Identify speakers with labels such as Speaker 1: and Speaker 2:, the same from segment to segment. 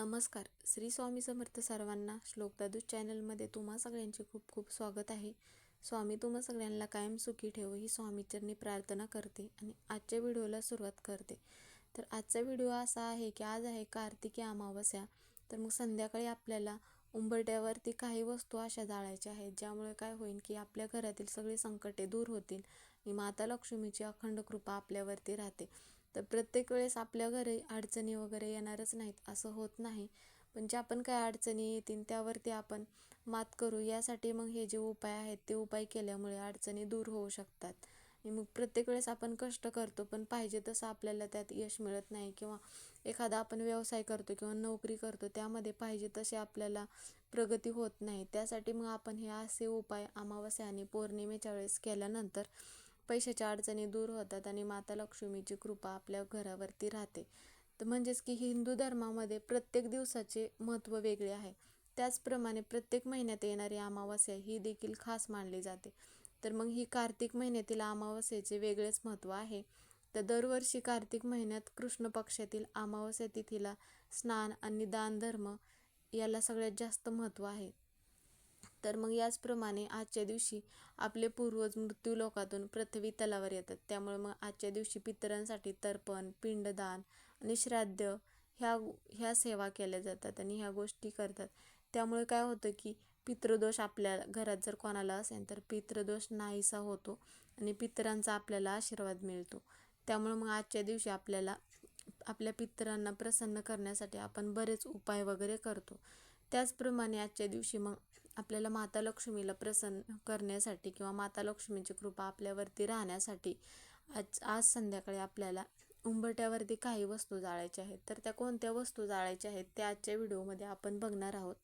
Speaker 1: नमस्कार. श्री स्वामी समर्थ सर्वांना श्लोकदादूज चॅनलमध्ये तुम्हा सगळ्यांचे खूप खूप स्वागत आहे. स्वामी तुम्हा सगळ्यांना कायम सुखी ठेव ही स्वामीचरणी प्रार्थना करते आणि आजच्या व्हिडिओला सुरुवात करते. तर आजचा व्हिडिओ असा आहे की आज आहे कार्तिकी अमावस्या. तर मग संध्याकाळी आपल्याला उंबरट्यावरती काही वस्तू अशा जाळायच्या आहेत ज्यामुळे काय होईल की आपल्या घरातील सगळी संकटे दूर होतील आणि माता लक्ष्मीची अखंड कृपा आपल्यावरती राहते. तर प्रत्येक वेळेस आपल्या घरी अडचणी वगैरे येणारच नाहीत असं होत नाही. पण ज्या पण काय अडचणी येतील त्यावरती आपण मात करू. यासाठी मग हे जे उपाय आहेत ते उपाय केल्यामुळे अडचणी दूर होऊ शकतात. आणि मग प्रत्येक वेळेस आपण कष्ट करतो पण पाहिजे तसं आपल्याला त्यात यश मिळत नाही. किंवा एखादा आपण व्यवसाय करतो किंवा नोकरी करतो त्यामध्ये पाहिजे तसे आपल्याला प्रगती होत नाही. त्यासाठी मग आपण हे असे उपाय अमावस्या आणि पौर्णिमेच्या वेळेस केल्यानंतर पैशाच्या अडचणी दूर होतात आणि माता लक्ष्मीची कृपा आपल्या घरावरती राहते. तर म्हणजेच की हिंदू धर्मामध्ये प्रत्येक दिवसाचे महत्त्व वेगळे आहे. त्याचप्रमाणे प्रत्येक महिन्यात येणारी अमावस्या ही देखील खास मानली जाते. तर मग ही कार्तिक महिन्यातील अमावस्येचे वेगळेच महत्त्व आहे. तर दरवर्षी कार्तिक महिन्यात कृष्ण पक्षातील अमावस्या तिथीला स्नान आणि दान धर्म याला सगळ्यात जास्त महत्त्व आहे. तर मग याचप्रमाणे आजच्या दिवशी आपले पूर्वज मृत्यू लोकातून पृथ्वी तलावर येतात. त्यामुळे मग आजच्या दिवशी पितरांसाठी तर्पण पिंडदान आणि श्राद्ध ह्या ह्या सेवा केल्या जातात आणि ह्या गोष्टी करतात. त्यामुळे काय होतं की पितृदोष आपल्या घरात जर कोणाला असेल तर पितृदोष नाहीसा होतो आणि पितरांचा आपल्याला आशीर्वाद मिळतो. त्यामुळे मग आजच्या दिवशी आपल्याला आपल्या पितरांना प्रसन्न करण्यासाठी आपण बरेच उपाय वगैरे करतो. त्याचप्रमाणे आजच्या दिवशी मग आपल्याला माता लक्ष्मीला प्रसन्न करण्यासाठी किंवा माता लक्ष्मीची कृपा आपल्यावरती राहण्यासाठी आज आज संध्याकाळी आपल्याला उंबरट्यावरती काही वस्तू जाळायच्या आहेत. तर त्या कोणत्या वस्तू जाळायच्या आहेत त्या आजच्या व्हिडिओमध्ये आपण बघणार आहोत.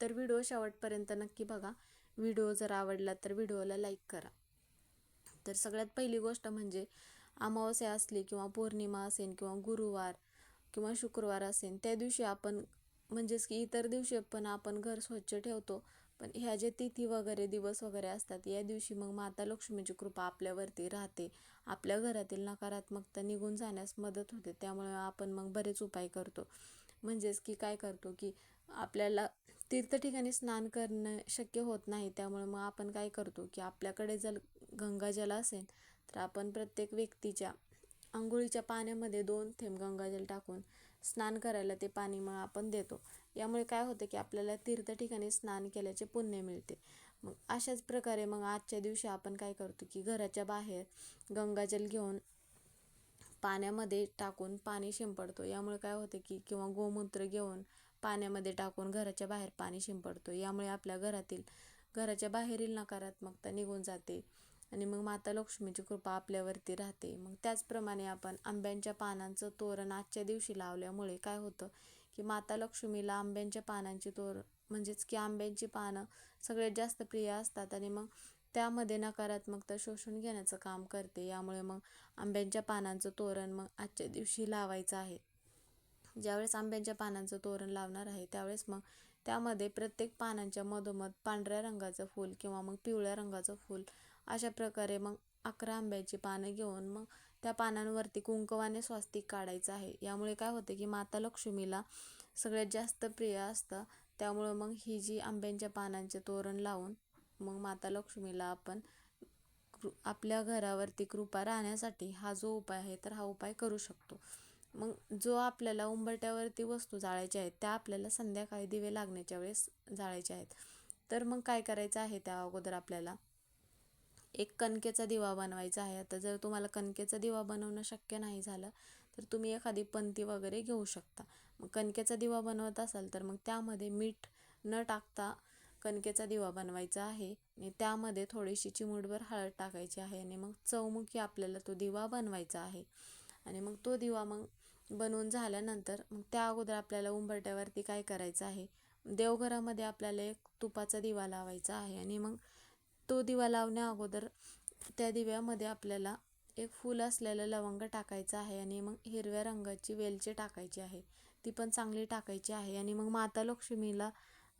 Speaker 1: तर व्हिडिओ शेवटपर्यंत नक्की बघा. व्हिडिओ जर आवडला तर व्हिडिओला लाईक करा. तर सगळ्यात पहिली गोष्ट म्हणजे अमावस्या असली किंवा पौर्णिमा असेल किंवा गुरुवार किंवा शुक्रवार असेल त्या दिवशी आपण म्हणजेच की इतर दिवशी पण आपण घर स्वच्छ ठेवतो. पण ह्या जे तिथी वगैरे दिवस वगैरे असतात या दिवशी मग माता लक्ष्मीची कृपा आपल्यावरती राहते. आपल्या घरातील नकारात्मकता निघून जाण्यास मदत होते. त्यामुळे आपण मग बरेच उपाय करतो. म्हणजेच की काय करतो की आपल्याला तीर्थ ठिकाणी स्नान करणं शक्य होत नाही. त्यामुळे मग आपण काय करतो की आपल्याकडे जर गंगाजल असेल तर आपण प्रत्येक व्यक्तीच्या आंघोळीच्या पाण्यामध्ये दोन थेंब गंगाजल टाकून स्नान करायला ते पाणी मग आपण देतो. यामुळे काय होतं की आपल्याला तीर्थ ठिकाणी स्नान केल्याचे पुण्य मिळते. मग अशाच प्रकारे मग आजच्या दिवशी आपण काय करतो की घराच्या बाहेर गंगाजल घेऊन पाण्यामध्ये टाकून पाणी शिंपडतो. यामुळे काय होतं की किंवा गोमूत्र घेऊन पाण्यामध्ये टाकून घराच्या बाहेर पाणी शिंपडतो. यामुळे आपल्या घरातील घराच्या बाहेरील नकारात्मकता निघून जाते आणि मग माता लक्ष्मीची कृपा आपल्यावरती राहते. मग त्याचप्रमाणे आपण आंब्यांच्या पानांचं तोरण आजच्या दिवशी लावल्यामुळे काय होतं की माता लक्ष्मीला आंब्यांच्या पानांची तोर म्हणजेच की आंब्यांची पानं सगळ्यात जास्त प्रिय असतात आणि मग त्यामध्ये नकारात्मकता शोषून घेण्याचं काम करते. यामुळे मग आंब्यांच्या पानांचं तोरण मग आजच्या दिवशी लावायचं आहे. ज्यावेळेस आंब्यांच्या पानांचं तोरण लावणार आहे त्यावेळेस मग त्यामध्ये प्रत्येक पानांच्या मधोमध पांढऱ्या रंगाचं फूल किंवा मग पिवळ्या रंगाचं फूल अशा प्रकारे मग अकरा आंब्याची पानं घेऊन मग त्या पानांवरती कुंकवाने स्वास्तिक काढायचं आहे. यामुळे काय होते की माता लक्ष्मीला सगळ्यात जास्त प्रिय असतं. त्यामुळं मग ही जी आंब्यांच्या पानांचे तोरण लावून मग माता लक्ष्मीला आपण कृ आपल्या घरावरती कृपा राहण्यासाठी हा जो उपाय आहे तर हा उपाय करू शकतो. मग जो आपल्याला उंबरट्यावरती वस्तू जाळायच्या आहेत त्या आपल्याला संध्याकाळी दिवे लागण्याच्या वेळेस जाळायच्या आहेत. तर मग काय करायचं आहे त्या अगोदर आपल्याला? एक कणकेचा दिवा बनवायचा आहे. आता जर तुम्हाला कणकेचा दिवा बनवणं शक्य नाही झालं तर तुम्ही एखादी पंती वगैरे घेऊ शकता. मग कणकेचा दिवा बनवत असाल तर मग त्यामध्ये मीठ न टाकता कणकेचा दिवा बनवायचा आहे. आणि त्यामध्ये थोडीशी चिमूटभर हळद टाकायची आहे आणि मग चौमुखी आपल्याला तो दिवा बनवायचा आहे. आणि मग तो दिवा मग बनवून झाल्यानंतर मग त्या अगोदर आपल्याला उंबरट्यावरती काय करायचं आहे? देवघरामध्ये आपल्याला एक तुपाचा दिवा लावायचा आहे आणि मग तो दिवा लावण्या अगोदर त्या दिव्यामध्ये आपल्याला एक फूल असलेलं लवंग टाकायचं आहे आणि मग हिरव्या रंगाची वेलची टाकायची आहे. ती पण चांगली टाकायची आहे आणि मग माता लक्ष्मीला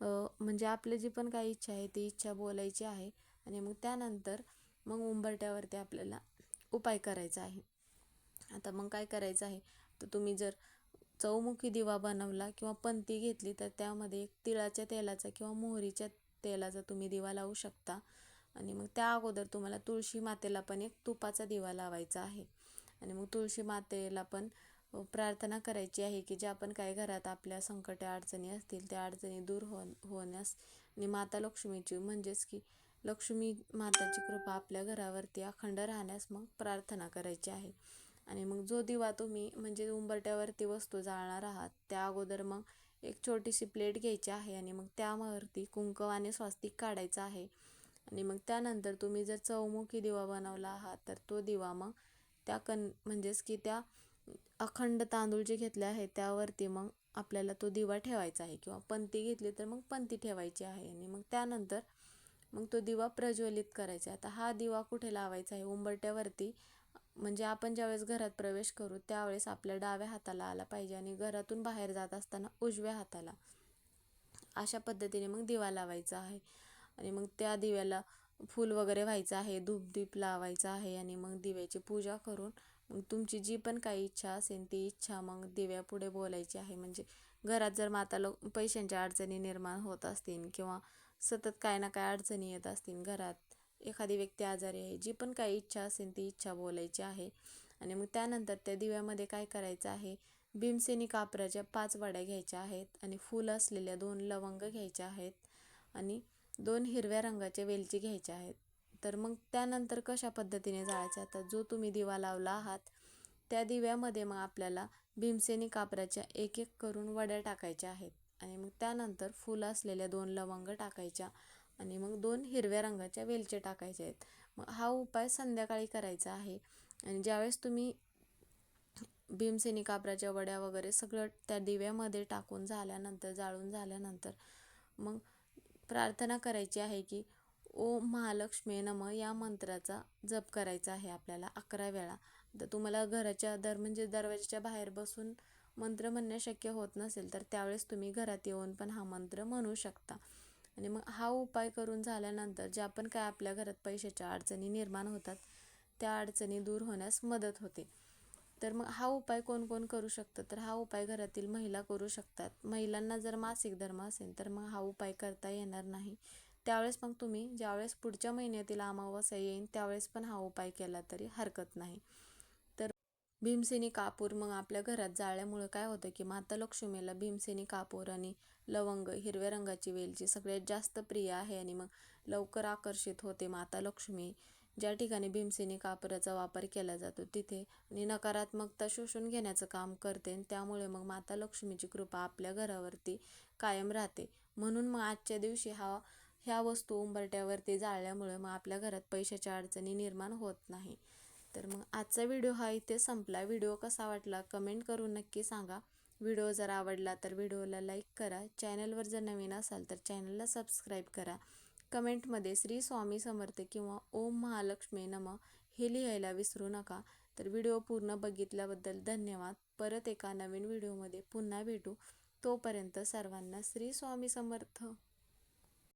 Speaker 1: म्हणजे आपली जी पण काही इच्छा आहे ती इच्छा बोलायची आहे आणि मग त्यानंतर मग उंबरट्यावरती आपल्याला उपाय करायचा आहे. आता मग काय करायचं आहे? तर तुम्ही जर चौमुखी दिवा बनवला किंवा पंती घेतली तर त्यामध्ये एक तिळाच्या तेलाचा किंवा मोहरीच्या तेलाचा तुम्ही दिवा लावू शकता. आणि मग त्या अगोदर तुम्हाला तुळशी मातेला पण एक तुपाचा दिवा लावायचा आहे. आणि मग तुळशी मातेला पण प्रार्थना करायची आहे की ज्या पण काही घरात आपल्या संकटे अडचणी असतील त्या अडचणी दूर हो होण्यास आणि माता लक्ष्मीची म्हणजेच की लक्ष्मी माताची कृपा आपल्या घरावरती अखंड राहण्यास मग प्रार्थना करायची आहे. आणि मग जो दिवा तुम्ही म्हणजे उंबरट्यावरती वस्तू जाळणार आहात त्या अगोदर मग एक छोटीशी प्लेट घ्यायची आहे आणि मग त्यावरती कुंकवाने आणि स्वास्तिक काढायचं आहे. आणि मग त्यानंतर तुम्ही जर चौमुखी दिवा बनवला आहात तर तो दिवा मग त्या कन म्हणजेच की त्या अखंड तांदूळ जे घेतले आहेत त्यावरती मग आपल्याला तो दिवा ठेवायचा आहे किंवा पंती घेतली तर मग पंती ठेवायची आहे. आणि मग त्यानंतर मग तो दिवा प्रज्वलित करायचा आता हा दिवा कुठे लावायचा आहे? उंबरट्यावरती म्हणजे आपण ज्यावेळेस घरात प्रवेश करू त्यावेळेस आपल्या डाव्या हाताला आला पाहिजे आणि घरातून बाहेर जात असताना उजव्या हाताला. अशा पद्धतीने मग दिवा लावायचा आहे. आणि मग त्या दिव्याला फूल वगैरे व्हायचं आहे धूपदीप लावायचा आहे आणि मग दिव्याची पूजा करून मग तुमची जी पण काही इच्छा असेल ती इच्छा मग दिव्यापुढे बोलायची आहे. म्हणजे घरात जर माता लोक पैशांच्या अडचणी निर्माण होत असतील किंवा सतत काय ना काय अडचणी येत असतील घरात एखादी व्यक्ती आजारी आहे जी पण काही इच्छा असेल ती इच्छा बोलायची आहे. आणि मग त्यानंतर त्या दिव्यामध्ये काय करायचं आहे? भीमसेनी कापराच्या पाच वड्या घ्यायच्या आहेत आणि फुलं असलेल्या दोन लवंग घ्यायच्या आहेत. आणि दोन हिरव्या रंगाचे वेलची घ्यायच्या आहेत. तर मग त्यानंतर कशा पद्धतीने जाळायचं? आता जो तुम्ही दिवा लावला आहात त्या दिव्यामध्ये मग आपल्याला भीमसेनी कापराच्या एक एक करून वड्या टाकायच्या आहेत. आणि मग त्यानंतर फुलं असलेल्या दोन लवंग टाकायच्या आणि मग दोन हिरव्या रंगाच्या वेलचे टाकायच्या आहेत. मग हा उपाय संध्याकाळी करायचा आहे. आणि ज्यावेळेस तुम्ही भीमसेनी कापराच्या वड्या वगैरे सगळं त्या दिव्यामध्ये टाकून झाल्यानंतर जाळून झाल्यानंतर मग प्रार्थना करायची आहे की ओ महालक्ष्मी नम या मंत्राचा जप करायचा आहे आपल्याला अकरा वेळा. तर तुम्हाला घराच्या दर म्हणजे दरवाजाच्या बाहेर बसून मंत्र म्हणणे शक्य होत नसेल तर त्यावेळेस तुम्ही घरात येऊन पण हा मंत्र म्हणू शकता. आणि मग हा उपाय करून झाल्यानंतर ज्या पण काय आपल्या घरात पैशाच्या अडचणी निर्माण होतात त्या अडचणी दूर होण्यास मदत होते. तर मग हा उपाय कोण कोण करू शकतं? तर हा उपाय घरातील महिला करू शकतात. महिलांना जर मासिक धर्म असेल तर मग हा उपाय करता येणार नाही. त्यावेळेस मग तुम्ही ज्यावेळेस पुढच्या महिन्यातील अमावस्या येईल त्यावेळेस पण हा उपाय केला तरी हरकत नाही. तर भीमसेनी कापूर मग आपल्या घरात जाळल्यामुळे काय होतं की माता लक्ष्मीला भीमसेनी कापूर आणि लवंग हिरव्या रंगाची वेलची सगळ्यात जास्त प्रिय आहे आणि मग लवकर आकर्षित होते माता लक्ष्मी. ज्या ठिकाणी भीमसेनी कापराचा वापर केला जातो तिथे आणि नकारात्मकता शोषून घेण्याचं काम करते आणि त्यामुळे मग माता लक्ष्मीची कृपा आपल्या घरावरती कायम राहते. म्हणून मग आजच्या दिवशी हा ह्या वस्तू उंबरट्यावरती जाळल्यामुळे मग आपल्या घरात पैशाच्या अडचणी निर्माण होत नाही. तर मग आजचा व्हिडिओ हा इथे संपला. व्हिडिओ कसा वाटला कमेंट करून नक्की सांगा. व्हिडिओ जर आवडला तर व्हिडिओला लाईक करा. चॅनलवर जर नवीन असाल तर चॅनलला सबस्क्राईब करा. कमेंटमध्ये श्री स्वामी समर्थ किंवा ओम महालक्ष्मी नम हे लिहायला विसरू नका. तर व्हिडिओ पूर्ण बघितल्याबद्दल धन्यवाद. परत एका नवीन व्हिडिओमध्ये पुन्हा भेटू. तोपर्यंत सर्वांना श्री स्वामी समर्थ.